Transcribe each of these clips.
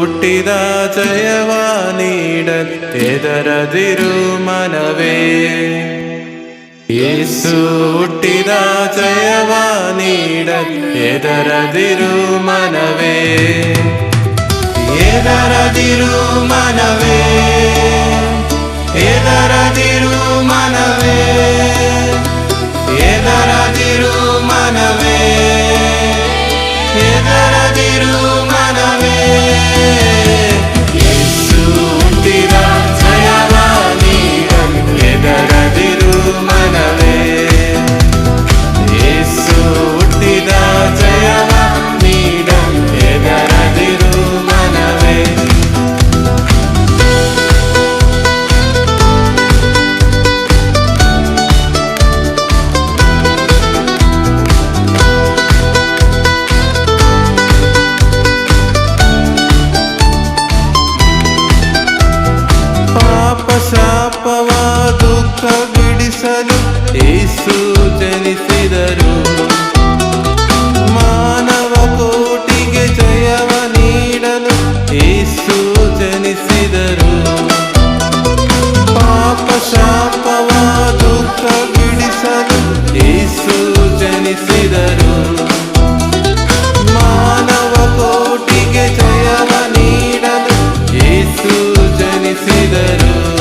ಹುಟ್ಟಿದ ಜಯವ ನೀಡದೆದರದಿರು ಮನವೇ ಯೇಸು ಹುಟ್ಟಿದ ಜಯವ ನೀಡದೆದರದಿರು ಮನವೇ ಎದರದಿರು ಮನವೇ ಎದರದಿರು ಮನವೇ ಎದರದಿರು ಮನವೇ ಎದರದಿರು ಮನವೇ ಏಸು ಜನಿಸಿದರು. ಮಾನವ ಕೋಟಿಗೆ ಜಯವ ನೀಡಲು ಏಸು ಜನಿಸಿದರು. ಪಾಪ ಶಾಪವ ದುಃಖ ಬಿಡಿಸಲು ಯೇಸು ಜನಿಸಿದರು. ಮಾನವ ಕೋಟಿಗೆ ಜಯವ ನೀಡಲು ಯೇಸು ಜನಿಸಿದರು.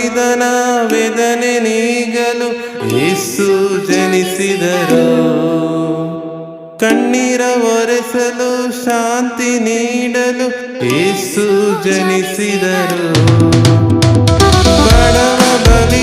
ಬಲಿದನ ವೇದನೆ ನೀಗಲು ಯೇಸು ಜನಿಸಿದರು. ಕಣ್ಣೀರ ಒರೆಸಲು ಶಾಂತಿ ನೀಡಲು ಯೇಸು ಜನಿಸಿದರು. ಬಡವ ಬಲಿದನ